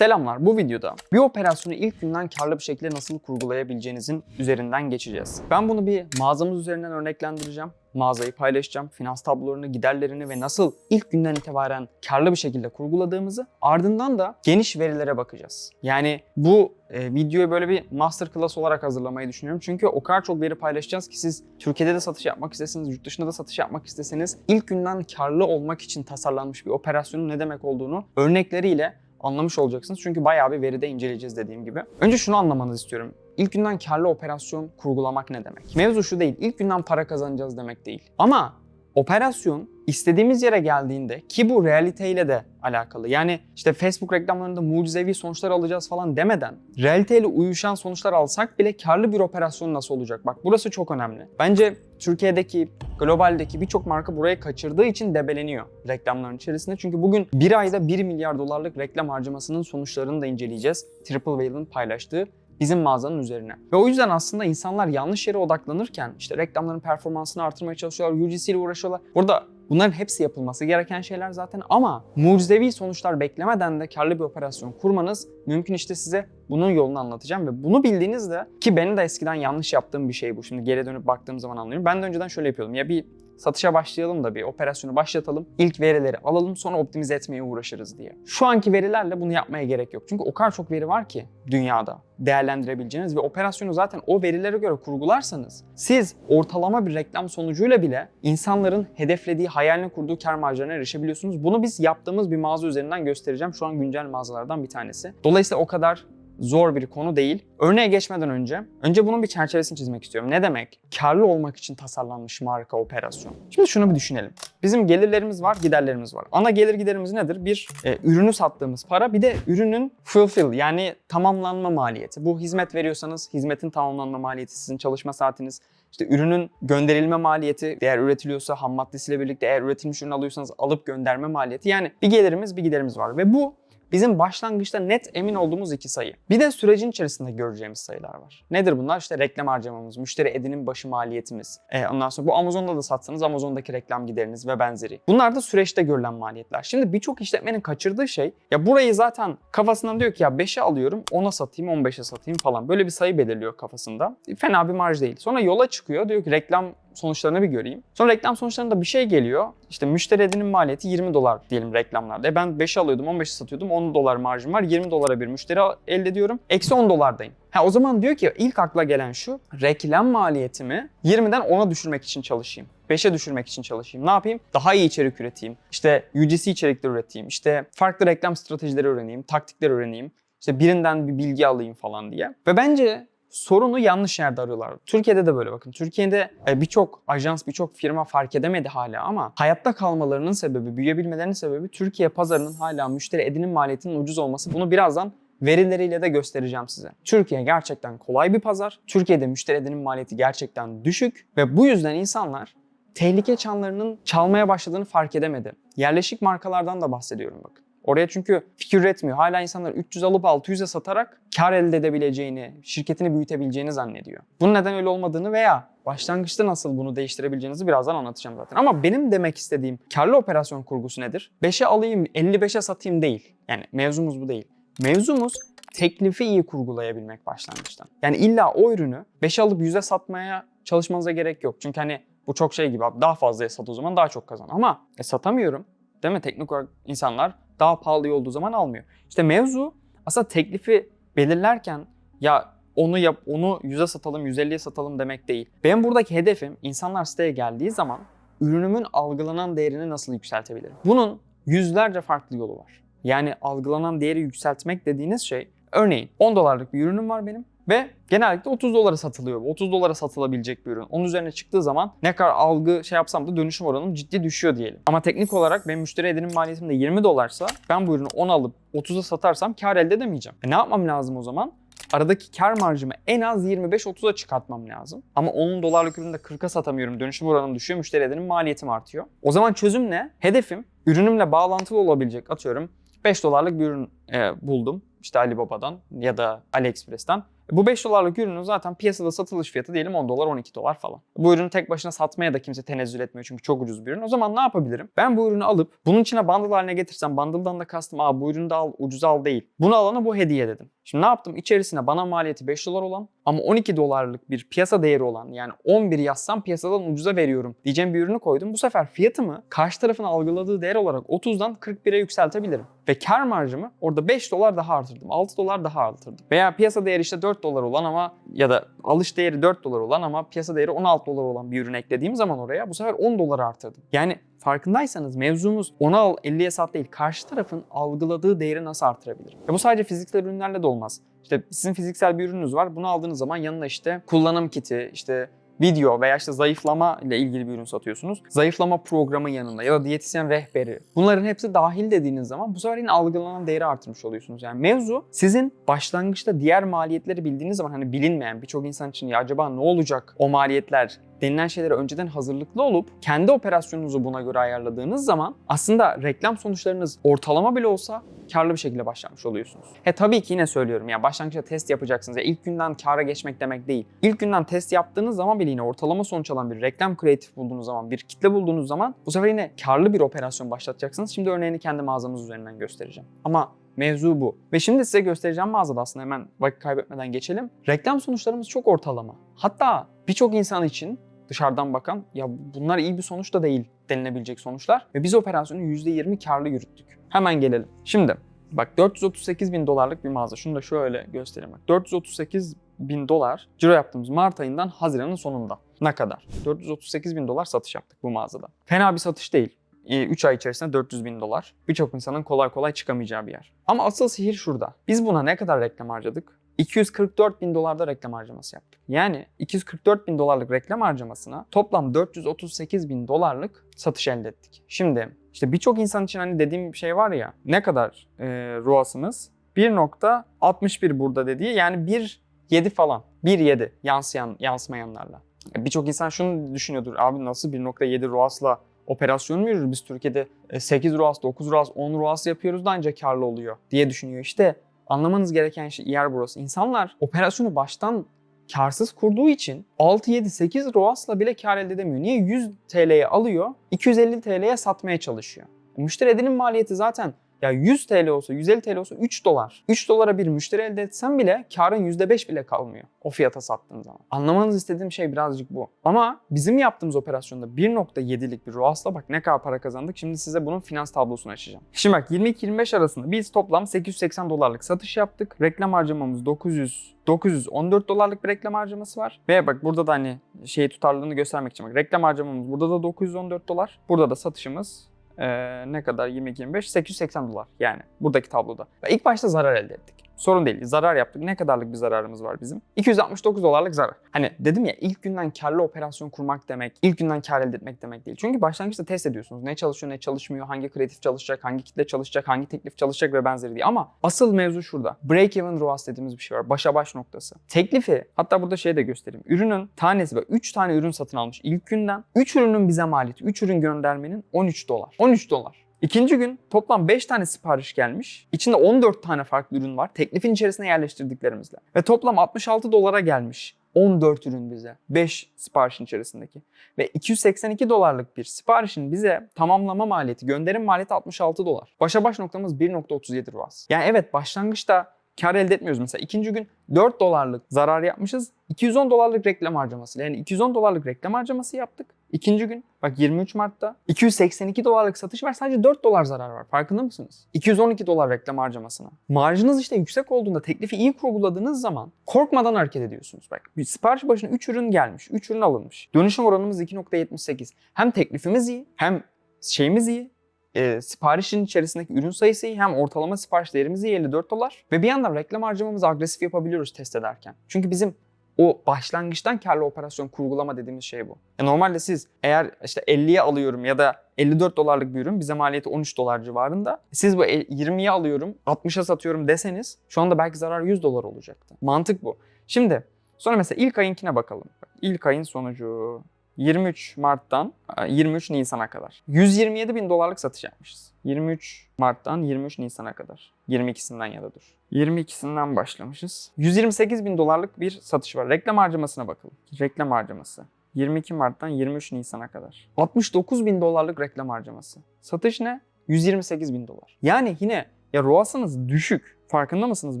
Selamlar. Bu videoda bir operasyonu ilk günden karlı bir şekilde nasıl kurgulayabileceğinizin üzerinden geçeceğiz. Ben bunu bir mağazamız üzerinden örneklendireceğim. Mağazayı paylaşacağım, finans tablolarını, giderlerini ve nasıl ilk günden itibaren karlı bir şekilde kurguladığımızı ardından da geniş verilere bakacağız. Yani bu e, videoyu böyle bir masterclass olarak hazırlamayı düşünüyorum. Çünkü o kadar çok veri paylaşacağız ki siz Türkiye'de de satış yapmak isteseniz, yurt dışında da satış yapmak isteseniz ilk günden karlı olmak için tasarlanmış bir operasyonun ne demek olduğunu örnekleriyle anlamış olacaksınız. Çünkü bayağı bir veride inceleyeceğiz dediğim gibi. Önce şunu anlamanızı istiyorum. İlk günden karlı operasyon kurgulamak ne demek? Mevzu şu değil, ilk günden para kazanacağız demek değil. Ama operasyon istediğimiz yere geldiğinde ki bu realiteyle de alakalı. Yani işte Facebook reklamlarında mucizevi sonuçlar alacağız falan demeden realiteyle uyuşan sonuçlar alsak bile karlı bir operasyon nasıl olacak? Bak burası çok önemli. Bence Türkiye'deki, globaldeki birçok marka burayı kaçırdığı için debeleniyor reklamların içerisinde. Çünkü bugün bir ayda 1 milyar dolarlık reklam harcamasının sonuçlarını da inceleyeceğiz. Triple Whale'ın paylaştığı bizim mağazanın üzerine. Ve o yüzden aslında insanlar yanlış yere odaklanırken işte reklamların performansını artırmaya çalışıyorlar, UGC ile uğraşıyorlar. Burada bunların hepsi yapılması gereken şeyler zaten ama mucizevi sonuçlar beklemeden de karlı bir operasyon kurmanız mümkün işte size bunun yolunu anlatacağım ve bunu bildiğinizde ki benim de eskiden yanlış yaptığım bir şey bu. Şimdi geri dönüp baktığım zaman anlıyorum. Ben de önceden şöyle yapıyordum. Ya bir satışa başlayalım da bir operasyonu başlatalım. İlk verileri alalım sonra optimize etmeye uğraşırız diye. Şu anki verilerle bunu yapmaya gerek yok. Çünkü o kadar çok veri var ki dünyada değerlendirebileceğiniz ve operasyonu zaten o verilere göre kurgularsanız siz ortalama bir reklam sonucuyla bile insanların hedeflediği, hayalini kurduğu kar marjlarına erişebiliyorsunuz. Bunu biz yaptığımız bir mağaza üzerinden göstereceğim. Şu an güncel mağazalardan bir tanesi. Dolayısıyla o kadar zor bir konu değil. Örneğe geçmeden önce, önce bunun bir çerçevesini çizmek istiyorum. Ne demek? Karlı olmak için tasarlanmış marka operasyon. Şimdi şunu bir düşünelim. Bizim gelirlerimiz var, giderlerimiz var. Ana gelir giderimiz nedir? Bir, e, ürünü sattığımız para, bir de ürünün fulfill yani tamamlanma maliyeti. Bu hizmet veriyorsanız hizmetin tamamlanma maliyeti, sizin çalışma saatiniz, işte ürünün gönderilme maliyeti, eğer üretiliyorsa ham maddesiyle birlikte eğer üretilmiş ürün alıyorsanız alıp gönderme maliyeti. Yani bir gelirimiz bir giderimiz var ve bu bizim başlangıçta net emin olduğumuz iki sayı. Bir de sürecin içerisinde göreceğimiz sayılar var. Nedir bunlar? İşte reklam harcamamız, müşteri edinim başı maliyetimiz. E, ondan sonra bu Amazon'da da satsanız Amazon'daki reklam gideriniz ve benzeri. Bunlar da süreçte görülen maliyetler. Şimdi birçok işletmenin kaçırdığı şey ya burayı zaten kafasından diyor ki ya 5'e alıyorum 10'a satayım 15'e satayım falan. Böyle bir sayı belirliyor kafasında. Fena bir marj değil. Sonra yola çıkıyor diyor ki reklam sonuçlarını bir göreyim. Sonra reklam sonuçlarında bir şey geliyor. İşte müşteri edinim maliyeti 20 dolar diyelim reklamlarda. E ben 5'e alıyordum 15'e satıyordum 10 dolar marjım var. 20 dolara bir müşteri elde ediyorum. Eksi 10 dolardayım. Ha o zaman diyor ki ilk akla gelen şu reklam maliyetimi 20'den 10'a düşürmek için çalışayım. 5'e düşürmek için çalışayım. Ne yapayım? Daha iyi içerik üreteyim. İşte UGC içerikler üreteyim. İşte farklı reklam stratejileri öğreneyim. Taktikler öğreneyim. İşte birinden bir bilgi alayım falan diye. Ve bence sorunu yanlış yerde arıyorlar. Türkiye'de de böyle bakın. Türkiye'de e, birçok ajans, birçok firma fark edemedi hala ama hayatta kalmalarının sebebi, büyüyebilmelerinin sebebi Türkiye pazarının hala müşteri edinim maliyetinin ucuz olması. Bunu birazdan verileriyle de göstereceğim size. Türkiye gerçekten kolay bir pazar. Türkiye'de müşteri edinim maliyeti gerçekten düşük ve bu yüzden insanlar tehlike çanlarının çalmaya başladığını fark edemedi. Yerleşik markalardan da bahsediyorum bakın. Oraya çünkü fikir üretmiyor. Hala insanlar 300 alıp 600'e satarak kar elde edebileceğini, şirketini büyütebileceğini zannediyor. Bunun neden öyle olmadığını veya başlangıçta nasıl bunu değiştirebileceğinizi birazdan anlatacağım zaten. Ama benim demek istediğim karlı operasyon kurgusu nedir? 5'e alayım, 55'e satayım değil. Yani mevzumuz bu değil. Mevzumuz teklifi iyi kurgulayabilmek başlangıçtan. Yani illa o ürünü 5'e alıp 100'e satmaya çalışmanıza gerek yok. Çünkü hani bu çok şey gibi abi daha fazlaya sat o zaman daha çok kazan. Ama e, satamıyorum değil mi? Teknik olarak insanlar daha pahalı olduğu zaman almıyor. İşte mevzu aslında teklifi belirlerken ya onu yap, onu 100'e satalım, 150'ye satalım demek değil. Benim buradaki hedefim insanlar siteye geldiği zaman ürünümün algılanan değerini nasıl yükseltebilirim? Bunun yüzlerce farklı yolu var. Yani algılanan değeri yükseltmek dediğiniz şey örneğin 10 dolarlık bir ürünüm var benim ve genellikle 30 dolara satılıyor. 30 dolara satılabilecek bir ürün. Onun üzerine çıktığı zaman ne kadar algı şey yapsam da dönüşüm oranım ciddi düşüyor diyelim. Ama teknik olarak benim müşteri edinim maliyetim de 20 dolarsa ben bu ürünü 10 alıp 30'a satarsam kar elde edemeyeceğim. E ne yapmam lazım o zaman? Aradaki kar marjımı en az 25-30'a çıkartmam lazım. Ama 10 dolarlık ürünü de 40'a satamıyorum. Dönüşüm oranım düşüyor. Müşteri edinim maliyetim artıyor. O zaman çözüm ne? Hedefim ürünümle bağlantılı olabilecek atıyorum 5 dolarlık bir ürün e, buldum. İşte Alibaba'dan ya da AliExpress'ten Bu 5 dolarlık ürünün zaten piyasada satılış fiyatı diyelim 10 dolar 12 dolar falan. Bu ürünü tek başına satmaya da kimse tenezzül etmiyor çünkü çok ucuz bir ürün. O zaman ne yapabilirim? Ben bu ürünü alıp bunun içine bundle haline getirsem bundle'dan da kastım aa bu ürünü de al ucuza al değil. Bunu alana bu hediye dedim. Şimdi ne yaptım? İçerisine bana maliyeti 5 dolar olan ama 12 dolarlık bir piyasa değeri olan yani 11 yazsam piyasadan ucuza veriyorum diyeceğim bir ürünü koydum. Bu sefer fiyatımı karşı tarafın algıladığı değer olarak 30'dan 41'e yükseltebilirim. Ve kar marjımı orada 5 dolar daha artırdım. 6 dolar daha artırdım. Veya piyasa değeri işte 4 dolar olan ama ya da alış değeri 4 dolar olan ama piyasa değeri 16 dolar olan bir ürün eklediğim zaman oraya bu sefer 10 dolar artırdım. Yani farkındaysanız mevzumuz onu al 50'ye sat değil. Karşı tarafın algıladığı değeri nasıl artırabilirim? Ve bu sadece fiziksel ürünlerle de olmaz. İşte sizin fiziksel bir ürününüz var. Bunu aldığınız zaman yanına işte kullanım kiti, işte video veya işte zayıflama ile ilgili bir ürün satıyorsunuz. Zayıflama programı yanında ya da diyetisyen rehberi. Bunların hepsi dahil dediğiniz zaman bu sefer yine algılanan değeri artırmış oluyorsunuz. Yani mevzu sizin başlangıçta diğer maliyetleri bildiğiniz zaman hani bilinmeyen birçok insan için ya acaba ne olacak o maliyetler denilen şeylere önceden hazırlıklı olup kendi operasyonunuzu buna göre ayarladığınız zaman aslında reklam sonuçlarınız ortalama bile olsa karlı bir şekilde başlamış oluyorsunuz. He tabii ki yine söylüyorum ya başlangıçta test yapacaksınız. Ya ilk günden kara geçmek demek değil. İlk günden test yaptığınız zaman bile yine ortalama sonuç alan bir reklam kreatif bulduğunuz zaman, bir kitle bulduğunuz zaman bu sefer yine karlı bir operasyon başlatacaksınız. Şimdi örneğini kendi mağazamız üzerinden göstereceğim. Ama Mevzu bu. Ve şimdi size göstereceğim mağazada aslında hemen vakit kaybetmeden geçelim. Reklam sonuçlarımız çok ortalama. Hatta birçok insan için dışarıdan bakan ya bunlar iyi bir sonuç da değil denilebilecek sonuçlar. Ve biz operasyonu %20 karlı yürüttük. Hemen gelelim. Şimdi bak 438 bin dolarlık bir mağaza. Şunu da şöyle göstereyim bak. 438 bin dolar ciro yaptığımız Mart ayından Haziran'ın sonunda. Ne kadar? 438 bin dolar satış yaptık bu mağazada. Fena bir satış değil. 3 ay içerisinde 400 bin dolar. Birçok insanın kolay kolay çıkamayacağı bir yer. Ama asıl sihir şurada. Biz buna ne kadar reklam harcadık? 244 bin dolarda reklam harcaması yaptık. Yani 244 bin dolarlık reklam harcamasına toplam 438 bin dolarlık satış elde ettik. Şimdi işte birçok insan için hani dediğim bir şey var ya ne kadar e, ROAS'ımız? 1.61 burada dediği yani 1.7 falan. 1.7 yansıyan, yansımayanlarla. Birçok insan şunu düşünüyordur. Abi nasıl 1.7 ROAS'la operasyon mu yürür? Biz Türkiye'de 8 ROAS, 9 ROAS, 10 ROAS yapıyoruz da ancak karlı oluyor diye düşünüyor. İşte anlamanız gereken şey yer burası. İnsanlar operasyonu baştan karsız kurduğu için 6, 7, 8 ROAS'la bile kar elde edemiyor. Niye? 100 TL'ye alıyor, 250 TL'ye satmaya çalışıyor. Müşteri edinin maliyeti zaten ya 100 TL olsa, 150 TL olsa 3 dolar. 3 dolara bir müşteri elde etsen bile karın %5 bile kalmıyor o fiyata sattığın zaman. Anlamanız istediğim şey birazcık bu. Ama bizim yaptığımız operasyonda 1.7'lik bir ROAS'la bak ne kadar para kazandık. Şimdi size bunun finans tablosunu açacağım. Şimdi bak 22-25 arasında biz toplam 880 dolarlık satış yaptık. Reklam harcamamız 900 914 dolarlık bir reklam harcaması var. Ve bak burada da hani şey tutarlılığını göstermek için bak reklam harcamamız burada da 914 dolar. Burada da satışımız ee, ne kadar 22-25? 880 dolar yani buradaki tabloda. Ve ilk başta zarar elde ettik. Sorun değil. Zarar yaptık. Ne kadarlık bir zararımız var bizim? 269 dolarlık zarar. Hani dedim ya ilk günden karlı operasyon kurmak demek, ilk günden kar elde etmek demek değil. Çünkü başlangıçta test ediyorsunuz. Ne çalışıyor, ne çalışmıyor, hangi kreatif çalışacak, hangi kitle çalışacak, hangi teklif çalışacak ve benzeri diye. Ama asıl mevzu şurada. Break-even ROAS dediğimiz bir şey var. Başa baş noktası. Teklifi, hatta burada şey de göstereyim. Ürünün tanesi ve 3 tane ürün satın almış ilk günden. 3 ürünün bize maliyeti, 3 ürün göndermenin 13 dolar. 13 dolar. İkinci gün toplam 5 tane sipariş gelmiş. İçinde 14 tane farklı ürün var. Teklifin içerisine yerleştirdiklerimizle. Ve toplam 66 dolara gelmiş. 14 ürün bize. 5 siparişin içerisindeki. Ve 282 dolarlık bir siparişin bize tamamlama maliyeti, gönderim maliyeti 66 dolar. Başa baş noktamız 1.37 ROAS. Yani evet başlangıçta kar elde etmiyoruz mesela. İkinci gün 4 dolarlık zarar yapmışız. 210 dolarlık reklam harcaması. Yani 210 dolarlık reklam harcaması yaptık. İkinci gün bak 23 Mart'ta 282 dolarlık satış var sadece 4 dolar zarar var. Farkında mısınız? 212 dolar reklam harcamasına. Marjınız işte yüksek olduğunda teklifi iyi kurguladığınız zaman korkmadan hareket ediyorsunuz. Bak bir sipariş başına 3 ürün gelmiş. 3 ürün alınmış. Dönüşüm oranımız 2.78. Hem teklifimiz iyi hem şeyimiz iyi e, siparişin içerisindeki ürün sayısı hem ortalama sipariş değerimiz iyi 54 dolar ve bir yandan reklam harcamamızı agresif yapabiliyoruz test ederken. Çünkü bizim o başlangıçtan karlı operasyon kurgulama dediğimiz şey bu. E normalde siz eğer işte 50'ye alıyorum ya da 54 dolarlık bir ürün bize maliyeti 13 dolar civarında. Siz bu 20'ye alıyorum 60'a satıyorum deseniz şu anda belki zarar 100 dolar olacaktı. Mantık bu. Şimdi sonra mesela ilk ayınkine bakalım. İlk ayın sonucu 23 Mart'tan 23 Nisan'a kadar. 127 bin dolarlık satış yapmışız. 23 Mart'tan 23 Nisan'a kadar. 22'sinden ya da dur. 22'sinden başlamışız. 128 bin dolarlık bir satış var. Reklam harcamasına bakalım. Reklam harcaması. 22 Mart'tan 23 Nisan'a kadar. 69 bin dolarlık reklam harcaması. Satış ne? 128 bin dolar. Yani yine ya ROAS'ınız düşük. Farkında mısınız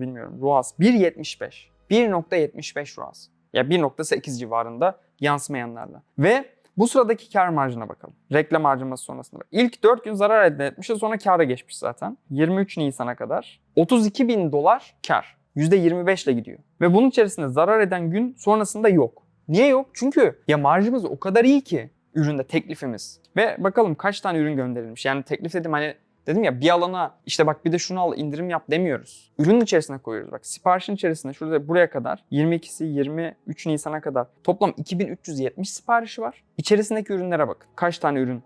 bilmiyorum. ROAS 1.75. 1.75 ROAS. Ya 1.8 civarında yansımayanlarla. Ve bu sıradaki kar marjına bakalım. Reklam harcaması sonrasında. İlk 4 gün zarar elde etmişiz sonra kâra geçmiş zaten. 23 Nisan'a kadar. 32 bin dolar kar. %25 ile gidiyor. Ve bunun içerisinde zarar eden gün sonrasında yok. Niye yok? Çünkü ya marjımız o kadar iyi ki üründe teklifimiz. Ve bakalım kaç tane ürün gönderilmiş. Yani teklif dedim hani dedim ya bir alana işte bak bir de şunu al indirim yap demiyoruz. Ürünün içerisine koyuyoruz. Bak siparişin içerisinde şurada buraya kadar 22'si 23 Nisan'a kadar toplam 2370 siparişi var. İçerisindeki ürünlere bakın. Kaç tane ürün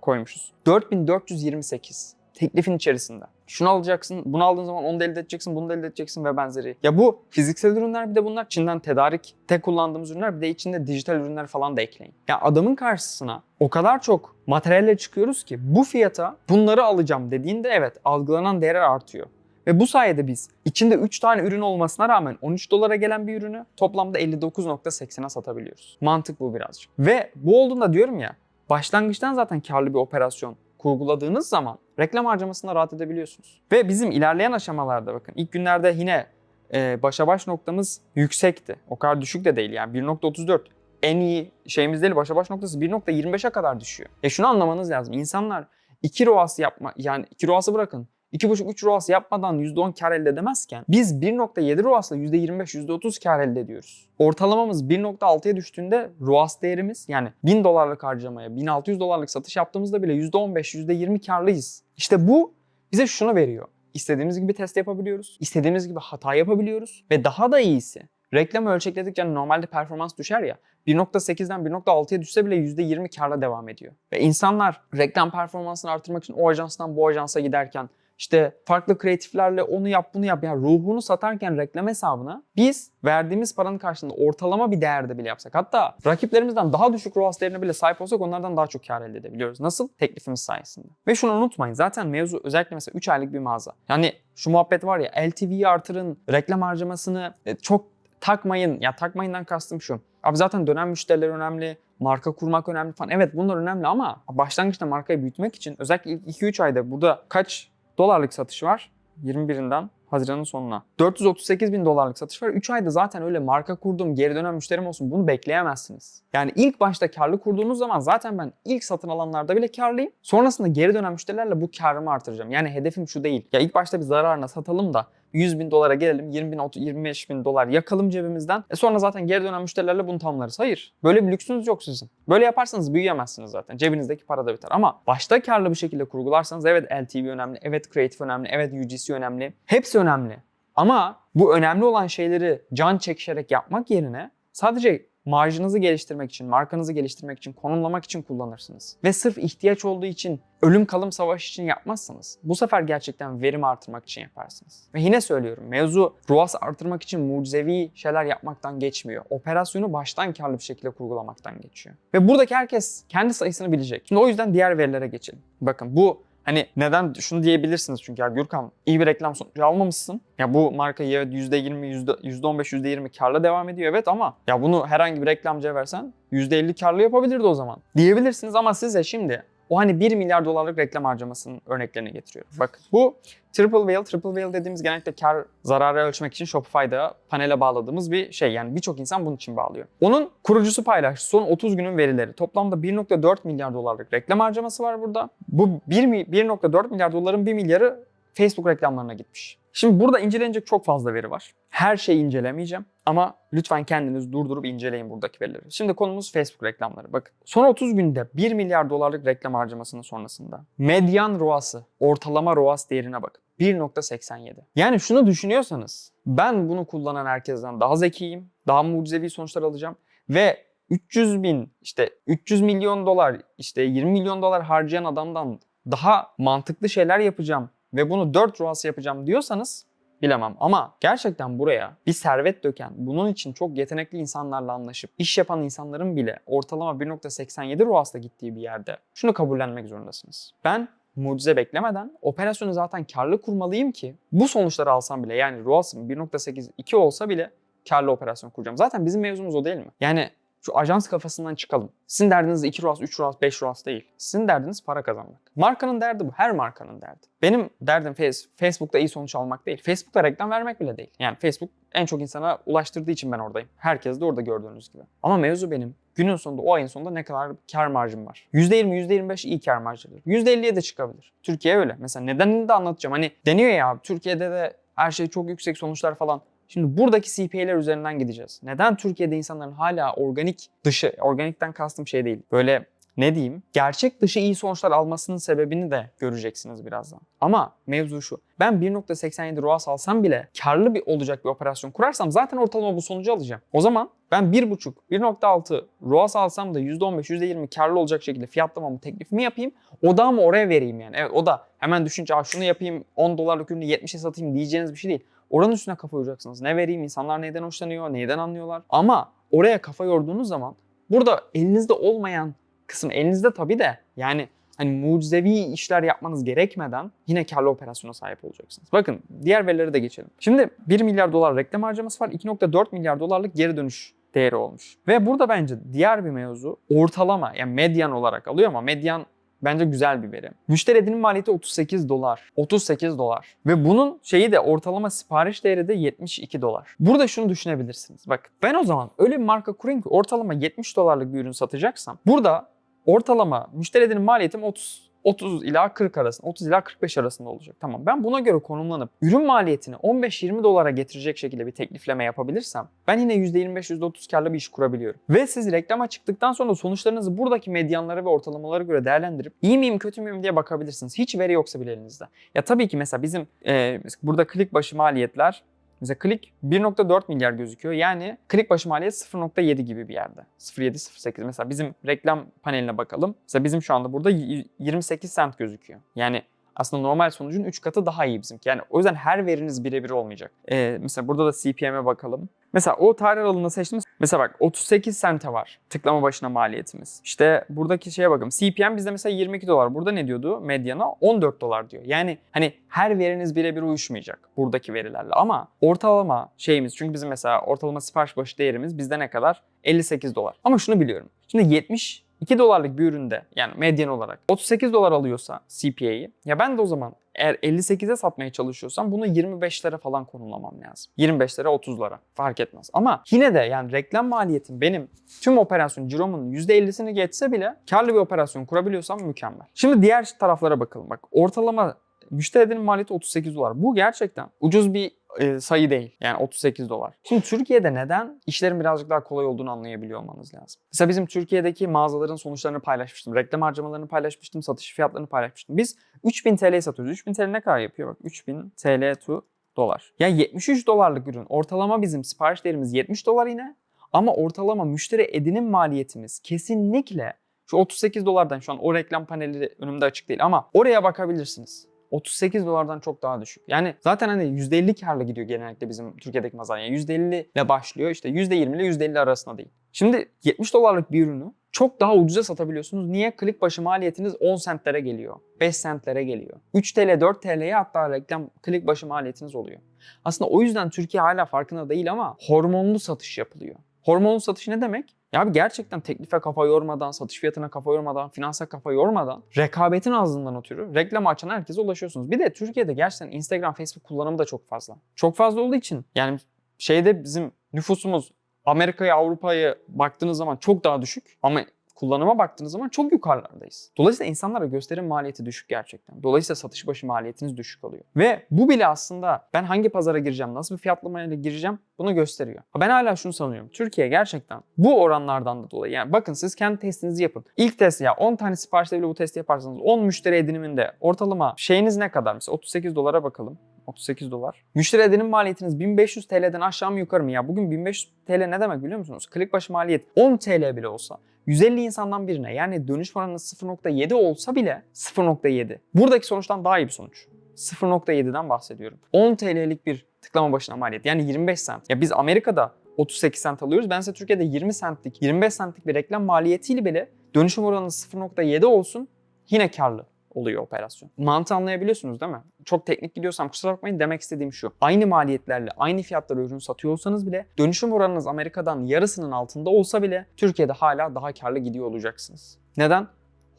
koymuşuz? 4428 teklifin içerisinde. Şunu alacaksın, bunu aldığın zaman onu da elde edeceksin, bunu da elde edeceksin ve benzeri. Ya bu fiziksel ürünler bir de bunlar Çin'den tedarikte kullandığımız ürünler bir de içinde dijital ürünler falan da ekleyin. Ya adamın karşısına o kadar çok materyalle çıkıyoruz ki bu fiyata bunları alacağım dediğinde evet algılanan değer artıyor. Ve bu sayede biz içinde 3 tane ürün olmasına rağmen 13 dolara gelen bir ürünü toplamda 59.80'a satabiliyoruz. Mantık bu birazcık. Ve bu olduğunda diyorum ya başlangıçtan zaten karlı bir operasyon kurguladığınız zaman reklam harcamasında rahat edebiliyorsunuz. Ve bizim ilerleyen aşamalarda bakın ilk günlerde yine e, başa baş noktamız yüksekti. O kadar düşük de değil yani 1.34 en iyi şeyimiz değil başa baş noktası 1.25'e kadar düşüyor. E şunu anlamanız lazım. İnsanlar 2 ROAS yapma yani 2 ROAS'ı bırakın 2,5-3 ROAS yapmadan %10 kar elde edemezken biz 1.7 ROAS'la %25-%30 kar elde ediyoruz. Ortalamamız 1.6'ya düştüğünde ROAS değerimiz yani 1000 dolarlık harcamaya 1600 dolarlık satış yaptığımızda bile %15-%20 karlıyız. İşte bu bize şunu veriyor. İstediğimiz gibi test yapabiliyoruz. istediğimiz gibi hata yapabiliyoruz. Ve daha da iyisi reklamı ölçekledikçe normalde performans düşer ya 1.8'den 1.6'ya düşse bile %20 karla devam ediyor. Ve insanlar reklam performansını artırmak için o ajanstan bu ajansa giderken işte farklı kreatiflerle onu yap bunu yap. Yani ruhunu satarken reklam hesabına biz verdiğimiz paranın karşılığında ortalama bir değerde bile yapsak. Hatta rakiplerimizden daha düşük ROAS değerine bile sahip olsak onlardan daha çok kar elde edebiliyoruz. Nasıl? Teklifimiz sayesinde. Ve şunu unutmayın zaten mevzu özellikle mesela 3 aylık bir mağaza. Yani şu muhabbet var ya LTV'yi artırın, reklam harcamasını e, çok takmayın. Ya takmayından kastım şu. Abi zaten dönem müşteriler önemli, marka kurmak önemli falan. Evet bunlar önemli ama başlangıçta markayı büyütmek için özellikle ilk 2-3 ayda burada kaç dolarlık satış var? 21'inden Haziran'ın sonuna. 438 bin dolarlık satış var. 3 ayda zaten öyle marka kurdum, geri dönen müşterim olsun bunu bekleyemezsiniz. Yani ilk başta karlı kurduğunuz zaman zaten ben ilk satın alanlarda bile karlıyım. Sonrasında geri dönen müşterilerle bu karımı artıracağım. Yani hedefim şu değil. Ya ilk başta bir zararına satalım da 100 bin dolara gelelim, 20 bin, 30, 25 bin dolar yakalım cebimizden. E sonra zaten geri dönen müşterilerle bunu tamamlarız. Hayır. Böyle bir lüksünüz yok sizin. Böyle yaparsanız büyüyemezsiniz zaten. Cebinizdeki para da biter. Ama başta karlı bir şekilde kurgularsanız evet LTV önemli, evet Creative önemli, evet UGC önemli. Hepsi önemli. Ama bu önemli olan şeyleri can çekişerek yapmak yerine sadece marjınızı geliştirmek için, markanızı geliştirmek için, konumlamak için kullanırsınız. Ve sırf ihtiyaç olduğu için, ölüm kalım savaş için yapmazsanız bu sefer gerçekten verim artırmak için yaparsınız. Ve yine söylüyorum mevzu ROAS artırmak için mucizevi şeyler yapmaktan geçmiyor. Operasyonu baştan karlı bir şekilde kurgulamaktan geçiyor. Ve buradaki herkes kendi sayısını bilecek. Şimdi o yüzden diğer verilere geçelim. Bakın bu Hani neden şunu diyebilirsiniz çünkü ya Gürkan iyi bir reklam sonucu almamışsın. Ya bu markayı evet %20, %15, %20 karla devam ediyor evet ama ya bunu herhangi bir reklamcıya versen %50 karlı yapabilirdi o zaman. Diyebilirsiniz ama size şimdi o hani 1 milyar dolarlık reklam harcamasının örneklerini getiriyorum. Bak bu Triple Whale, Triple Whale dediğimiz genellikle kar zararı ölçmek için Shopify'da panele bağladığımız bir şey. Yani birçok insan bunun için bağlıyor. Onun kurucusu paylaştı. Son 30 günün verileri. Toplamda 1.4 milyar dolarlık reklam harcaması var burada. Bu 1.4 milyar doların 1 milyarı Facebook reklamlarına gitmiş. Şimdi burada incelenecek çok fazla veri var. Her şeyi incelemeyeceğim ama lütfen kendiniz durdurup inceleyin buradaki verileri. Şimdi konumuz Facebook reklamları. Bakın son 30 günde 1 milyar dolarlık reklam harcamasının sonrasında medyan ROAS'ı, ortalama ROAS değerine bakın. 1.87. Yani şunu düşünüyorsanız ben bunu kullanan herkesten daha zekiyim, daha mucizevi sonuçlar alacağım ve 300 bin işte 300 milyon dolar işte 20 milyon dolar harcayan adamdan daha mantıklı şeyler yapacağım ve bunu 4 ROAS yapacağım diyorsanız bilemem. Ama gerçekten buraya bir servet döken, bunun için çok yetenekli insanlarla anlaşıp iş yapan insanların bile ortalama 1.87 ROAS'la gittiği bir yerde şunu kabullenmek zorundasınız. Ben mucize beklemeden operasyonu zaten karlı kurmalıyım ki bu sonuçları alsam bile yani ROAS'ım 1.8 2 olsa bile karlı operasyon kuracağım. Zaten bizim mevzumuz o değil mi? Yani şu ajans kafasından çıkalım. Sizin derdiniz 2 ROAS, 3 ROAS, 5 ROAS değil. Sizin derdiniz para kazanmak. Markanın derdi bu. Her markanın derdi. Benim derdim Face, Facebook'ta iyi sonuç almak değil. Facebook'ta reklam vermek bile değil. Yani Facebook en çok insana ulaştırdığı için ben oradayım. Herkes de orada gördüğünüz gibi. Ama mevzu benim. Günün sonunda o ayın sonunda ne kadar kar marjım var. %20, %25 iyi kar marjıdır. %50'ye de çıkabilir. Türkiye öyle. Mesela nedenini de anlatacağım. Hani deniyor ya abi, Türkiye'de de her şey çok yüksek sonuçlar falan. Şimdi buradaki CPA'ler üzerinden gideceğiz. Neden Türkiye'de insanların hala organik dışı, organikten kastım şey değil. Böyle ne diyeyim? Gerçek dışı iyi sonuçlar almasının sebebini de göreceksiniz birazdan. Ama mevzu şu. Ben 1.87 ROAS alsam bile karlı bir olacak bir operasyon kurarsam zaten ortalama bu sonucu alacağım. O zaman ben 1.5, 1.6 ROAS alsam da %15, %20 karlı olacak şekilde fiyatlamamı teklifimi yapayım. Odağımı oraya vereyim yani. Evet o da hemen düşünce "Aa, şunu yapayım 10 dolarlık ürünü 70'e satayım diyeceğiniz bir şey değil. Oranın üstüne kafa yoracaksınız. Ne vereyim? İnsanlar neyden hoşlanıyor? Neyden anlıyorlar? Ama oraya kafa yorduğunuz zaman burada elinizde olmayan kısım elinizde tabii de yani hani mucizevi işler yapmanız gerekmeden yine karlı operasyona sahip olacaksınız. Bakın diğer verilere de geçelim. Şimdi 1 milyar dolar reklam harcaması var. 2.4 milyar dolarlık geri dönüş değeri olmuş. Ve burada bence diğer bir mevzu ortalama yani medyan olarak alıyor ama medyan Bence güzel bir veri. Müşteri edinim maliyeti 38 dolar. 38 dolar. Ve bunun şeyi de ortalama sipariş değeri de 72 dolar. Burada şunu düşünebilirsiniz. Bak ben o zaman öyle bir marka kurayım ki ortalama 70 dolarlık bir ürün satacaksam burada ortalama müşteri edinim maliyetim 30 30 ila 40 arasında, 30 ila 45 arasında olacak. Tamam ben buna göre konumlanıp ürün maliyetini 15-20 dolara getirecek şekilde bir teklifleme yapabilirsem ben yine %25-%30 karlı bir iş kurabiliyorum. Ve siz reklama çıktıktan sonra sonuçlarınızı buradaki medyanlara ve ortalamalara göre değerlendirip iyi miyim kötü müyüm diye bakabilirsiniz. Hiç veri yoksa bile elinizde. Ya tabii ki mesela bizim e, burada klik başı maliyetler Mesela klik 1.4 milyar gözüküyor. Yani klik başı maliyet 0.7 gibi bir yerde. 0.7-0.8. Mesela bizim reklam paneline bakalım. Mesela bizim şu anda burada y- 28 cent gözüküyor. Yani aslında normal sonucun 3 katı daha iyi bizimki. Yani o yüzden her veriniz birebir olmayacak. Ee, mesela burada da CPM'e bakalım. Mesela o tarih aralığında seçtiğimiz mesela bak 38 sente var tıklama başına maliyetimiz. İşte buradaki şeye bakın. CPM bizde mesela 22 dolar. Burada ne diyordu? Medyana 14 dolar diyor. Yani hani her veriniz birebir uyuşmayacak buradaki verilerle ama ortalama şeyimiz çünkü bizim mesela ortalama sipariş başı değerimiz bizde ne kadar? 58 dolar. Ama şunu biliyorum. Şimdi 70 2 dolarlık bir üründe yani medyan olarak 38 dolar alıyorsa CPA'yı ya ben de o zaman eğer 58'e satmaya çalışıyorsam bunu 25'lere falan konumlamam lazım. 25'lere 30'lara fark etmez. Ama yine de yani reklam maliyetim benim tüm operasyon ciromun %50'sini geçse bile karlı bir operasyon kurabiliyorsam mükemmel. Şimdi diğer taraflara bakalım. Bak ortalama müşteri edinim maliyeti 38 dolar. Bu gerçekten ucuz bir e, sayı değil. Yani 38 dolar. Şimdi Türkiye'de neden işlerin birazcık daha kolay olduğunu anlayabiliyor olmanız lazım. Mesela bizim Türkiye'deki mağazaların sonuçlarını paylaşmıştım. Reklam harcamalarını paylaşmıştım. Satış fiyatlarını paylaşmıştım. Biz 3000 TL'ye satıyoruz. 3000 TL ne kadar yapıyor? Bak 3000 TL to dolar. Yani 73 dolarlık ürün. Ortalama bizim sipariş değerimiz 70 dolar yine. Ama ortalama müşteri edinim maliyetimiz kesinlikle şu 38 dolardan şu an o reklam paneli önümde açık değil ama oraya bakabilirsiniz. 38 dolardan çok daha düşük. Yani zaten hani %50 karla gidiyor genellikle bizim Türkiye'deki mağazalar. Yani %50 ile başlıyor işte %20 ile %50 arasında değil. Şimdi 70 dolarlık bir ürünü çok daha ucuza satabiliyorsunuz. Niye? Klik başı maliyetiniz 10 sentlere geliyor. 5 sentlere geliyor. 3 TL 4 TL'ye hatta reklam klik başı maliyetiniz oluyor. Aslında o yüzden Türkiye hala farkında değil ama hormonlu satış yapılıyor. Hormonlu satış ne demek? Ya abi gerçekten teklife kafa yormadan, satış fiyatına kafa yormadan, finansa kafa yormadan rekabetin azlığından ötürü reklam açan herkese ulaşıyorsunuz. Bir de Türkiye'de gerçekten Instagram, Facebook kullanımı da çok fazla. Çok fazla olduğu için yani şeyde bizim nüfusumuz Amerika'ya, Avrupa'ya baktığınız zaman çok daha düşük ama kullanıma baktığınız zaman çok yukarılardayız. Dolayısıyla insanlara gösterim maliyeti düşük gerçekten. Dolayısıyla satış başı maliyetiniz düşük oluyor. Ve bu bile aslında ben hangi pazara gireceğim, nasıl bir fiyatlamayla gireceğim bunu gösteriyor. Ben hala şunu sanıyorum. Türkiye gerçekten bu oranlardan da dolayı yani bakın siz kendi testinizi yapın. İlk test ya 10 tane siparişle bile bu testi yaparsanız 10 müşteri ediniminde ortalama şeyiniz ne kadar? Mesela 38 dolara bakalım. 38 dolar. Müşteri edinim maliyetiniz 1500 TL'den aşağı mı yukarı mı? Ya bugün 1500 TL ne demek biliyor musunuz? Klik başı maliyet 10 TL bile olsa 150 insandan birine yani dönüş oranınız 0.7 olsa bile 0.7. Buradaki sonuçtan daha iyi bir sonuç. 0.7'den bahsediyorum. 10 TL'lik bir tıklama başına maliyet yani 25 cent. Ya biz Amerika'da 38 cent alıyoruz. Ben size Türkiye'de 20 centlik, 25 centlik bir reklam maliyetiyle bile dönüşüm oranınız 0.7 olsun yine karlı oluyor operasyon. Mantığı anlayabiliyorsunuz değil mi? Çok teknik gidiyorsam kusura bakmayın demek istediğim şu. Aynı maliyetlerle aynı fiyatlara ürün satıyor olsanız bile dönüşüm oranınız Amerika'dan yarısının altında olsa bile Türkiye'de hala daha karlı gidiyor olacaksınız. Neden?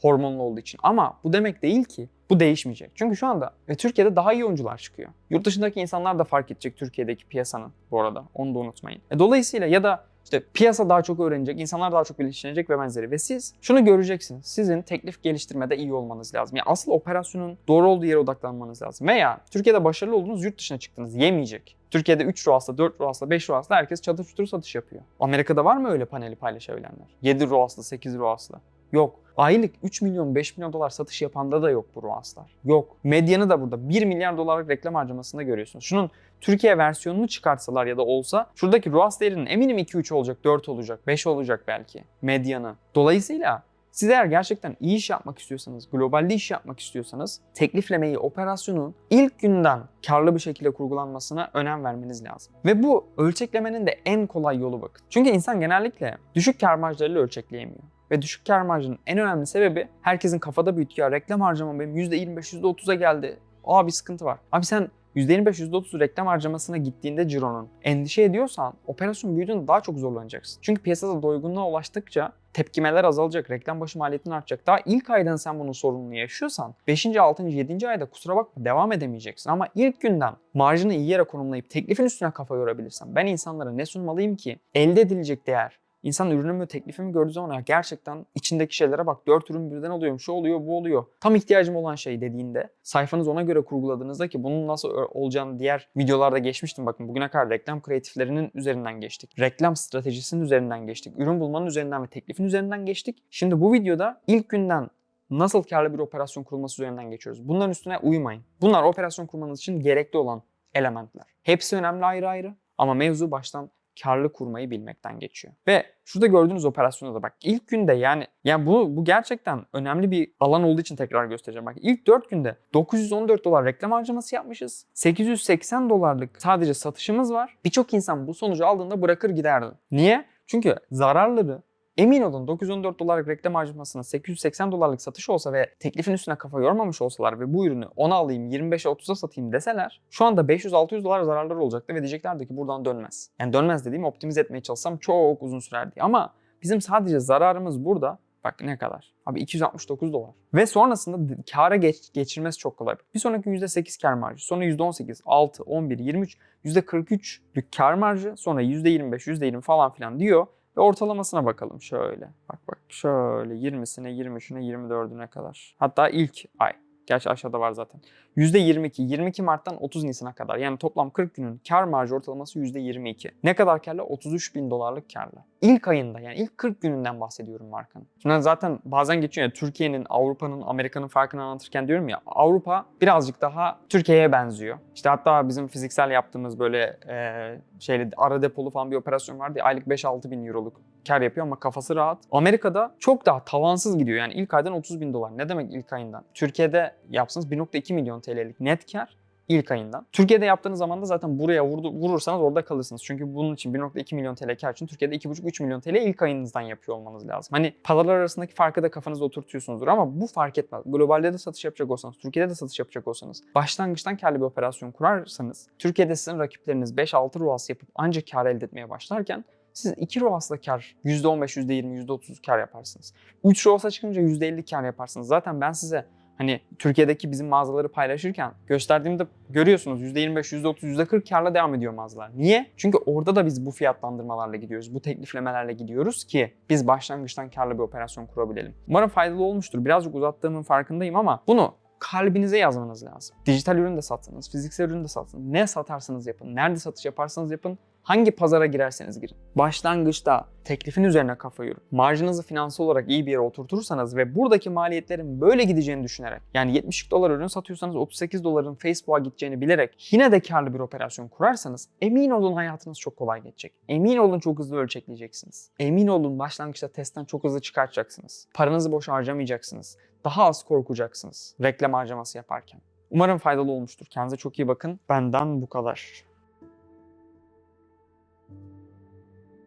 Hormonlu olduğu için. Ama bu demek değil ki bu değişmeyecek. Çünkü şu anda e, Türkiye'de daha iyi oyuncular çıkıyor. Yurt dışındaki insanlar da fark edecek Türkiye'deki piyasanın bu arada. Onu da unutmayın. E, dolayısıyla ya da işte piyasa daha çok öğrenecek, insanlar daha çok bilinçlenecek ve benzeri. Ve siz şunu göreceksiniz. Sizin teklif geliştirmede iyi olmanız lazım. Yani asıl operasyonun doğru olduğu yere odaklanmanız lazım. Veya Türkiye'de başarılı oldunuz, yurt dışına çıktınız. Yemeyecek. Türkiye'de 3 ROAS'la, 4 ROAS'la, 5 ROAS'la herkes çatır çutur satış yapıyor. Amerika'da var mı öyle paneli paylaşabilenler? 7 ROAS'la, 8 ROAS'la. Yok. Aylık 3 milyon 5 milyon dolar satış yapanda da yok bu ROAS'lar. Yok. Medyanı da burada 1 milyar dolarlık reklam harcamasında görüyorsunuz. Şunun Türkiye versiyonunu çıkartsalar ya da olsa şuradaki ROAS değerinin eminim 2-3 olacak, 4 olacak, 5 olacak belki medyanı. Dolayısıyla siz eğer gerçekten iyi iş yapmak istiyorsanız, globalde iş yapmak istiyorsanız tekliflemeyi, operasyonun ilk günden karlı bir şekilde kurgulanmasına önem vermeniz lazım. Ve bu ölçeklemenin de en kolay yolu bakın. Çünkü insan genellikle düşük kar marjlarıyla ölçekleyemiyor. Ve düşük kar marjının en önemli sebebi herkesin kafada büyütüyor. Ya reklam harcamam benim %25, %30'a geldi. Aa bir sıkıntı var. Abi sen %25, %30 reklam harcamasına gittiğinde cironun endişe ediyorsan operasyon büyüdüğünde daha çok zorlanacaksın. Çünkü piyasada doygunluğa ulaştıkça tepkimeler azalacak, reklam başı maliyetin artacak. Daha ilk aydan sen bunun sorununu yaşıyorsan 5. 6. 7. ayda kusura bakma devam edemeyeceksin. Ama ilk günden marjını iyi yere konumlayıp teklifin üstüne kafa yorabilirsen ben insanlara ne sunmalıyım ki elde edilecek değer İnsan ürünümü, teklifimi gördüğü zaman "Ya gerçekten içindeki şeylere bak. Dört ürün birden oluyor, şu oluyor, bu oluyor. Tam ihtiyacım olan şey dediğinde sayfanız ona göre kurguladığınızda ki bunun nasıl olacağını diğer videolarda geçmiştim. Bakın bugüne kadar reklam kreatiflerinin üzerinden geçtik. Reklam stratejisinin üzerinden geçtik. Ürün bulmanın üzerinden ve teklifin üzerinden geçtik. Şimdi bu videoda ilk günden nasıl karlı bir operasyon kurulması üzerinden geçiyoruz. Bunların üstüne uymayın. Bunlar operasyon kurmanız için gerekli olan elementler. Hepsi önemli ayrı ayrı ama mevzu baştan karlı kurmayı bilmekten geçiyor. Ve şurada gördüğünüz operasyona da bak ilk günde yani yani bu bu gerçekten önemli bir alan olduğu için tekrar göstereceğim. Bak ilk 4 günde 914 dolar reklam harcaması yapmışız. 880 dolarlık sadece satışımız var. Birçok insan bu sonucu aldığında bırakır giderdi. Niye? Çünkü zararları Emin olun 914 dolarlık reklam harcamasına 880 dolarlık satış olsa ve teklifin üstüne kafa yormamış olsalar ve bu ürünü 10'a alayım 25'e 30'a satayım deseler şu anda 500-600 dolar zararları olacaktı ve diyeceklerdi ki buradan dönmez. Yani dönmez dediğim optimize etmeye çalışsam çok uzun sürerdi. Ama bizim sadece zararımız burada Bak ne kadar? Abi 269 dolar. Ve sonrasında kâra geç, geçirmesi çok kolay. Bir sonraki %8 kâr marjı, sonra %18, 6, 11, 23, %43'lük kâr marjı, sonra %25, %20 falan filan diyor. Ve ortalamasına bakalım şöyle. Bak bak şöyle 20'sine, 23'üne, 24'üne kadar. Hatta ilk ay. Gerçi aşağıda var zaten. %22, 22 Mart'tan 30 Nisan'a kadar. Yani toplam 40 günün kar marjı ortalaması %22. Ne kadar karlı? 33 bin dolarlık karlı. İlk ayında yani ilk 40 gününden bahsediyorum markanın. Şimdi zaten bazen geçiyor ya Türkiye'nin, Avrupa'nın, Amerika'nın farkını anlatırken diyorum ya Avrupa birazcık daha Türkiye'ye benziyor. İşte hatta bizim fiziksel yaptığımız böyle e, şeyle ara depolu falan bir operasyon vardı aylık 5-6 bin euroluk kar yapıyor ama kafası rahat. Amerika'da çok daha tavansız gidiyor. Yani ilk aydan 30 bin dolar. Ne demek ilk ayından? Türkiye'de yapsanız 1.2 milyon TL'lik net kar ilk ayından. Türkiye'de yaptığınız zaman da zaten buraya vurdu, vurursanız orada kalırsınız. Çünkü bunun için 1.2 milyon TL kar için Türkiye'de 2.5-3 milyon TL ilk ayınızdan yapıyor olmanız lazım. Hani paralar arasındaki farkı da kafanızda oturtuyorsunuzdur ama bu fark etmez. Globalde de satış yapacak olsanız, Türkiye'de de satış yapacak olsanız, başlangıçtan karlı bir operasyon kurarsanız, Türkiye'de sizin rakipleriniz 5-6 ROAS yapıp ancak kar elde etmeye başlarken siz 2 ROAS'la kar %15, %20, %30 kar yaparsınız. 3 ROAS'a çıkınca %50 kar yaparsınız. Zaten ben size hani Türkiye'deki bizim mağazaları paylaşırken gösterdiğimde görüyorsunuz %25, %30, %40 karla devam ediyor mağazalar. Niye? Çünkü orada da biz bu fiyatlandırmalarla gidiyoruz. Bu tekliflemelerle gidiyoruz ki biz başlangıçtan karlı bir operasyon kurabilelim. Umarım faydalı olmuştur. Birazcık uzattığımın farkındayım ama bunu kalbinize yazmanız lazım. Dijital ürün de satsanız, fiziksel ürün de satsanız, ne satarsanız yapın, nerede satış yaparsanız yapın, hangi pazara girerseniz girin. Başlangıçta teklifin üzerine kafa yorup marjınızı finansal olarak iyi bir yere oturtursanız ve buradaki maliyetlerin böyle gideceğini düşünerek yani 70 dolar ürün satıyorsanız 38 doların Facebook'a gideceğini bilerek yine de karlı bir operasyon kurarsanız emin olun hayatınız çok kolay geçecek. Emin olun çok hızlı ölçekleyeceksiniz. Emin olun başlangıçta testten çok hızlı çıkartacaksınız. Paranızı boş harcamayacaksınız. Daha az korkacaksınız reklam harcaması yaparken. Umarım faydalı olmuştur. Kendinize çok iyi bakın. Benden bu kadar.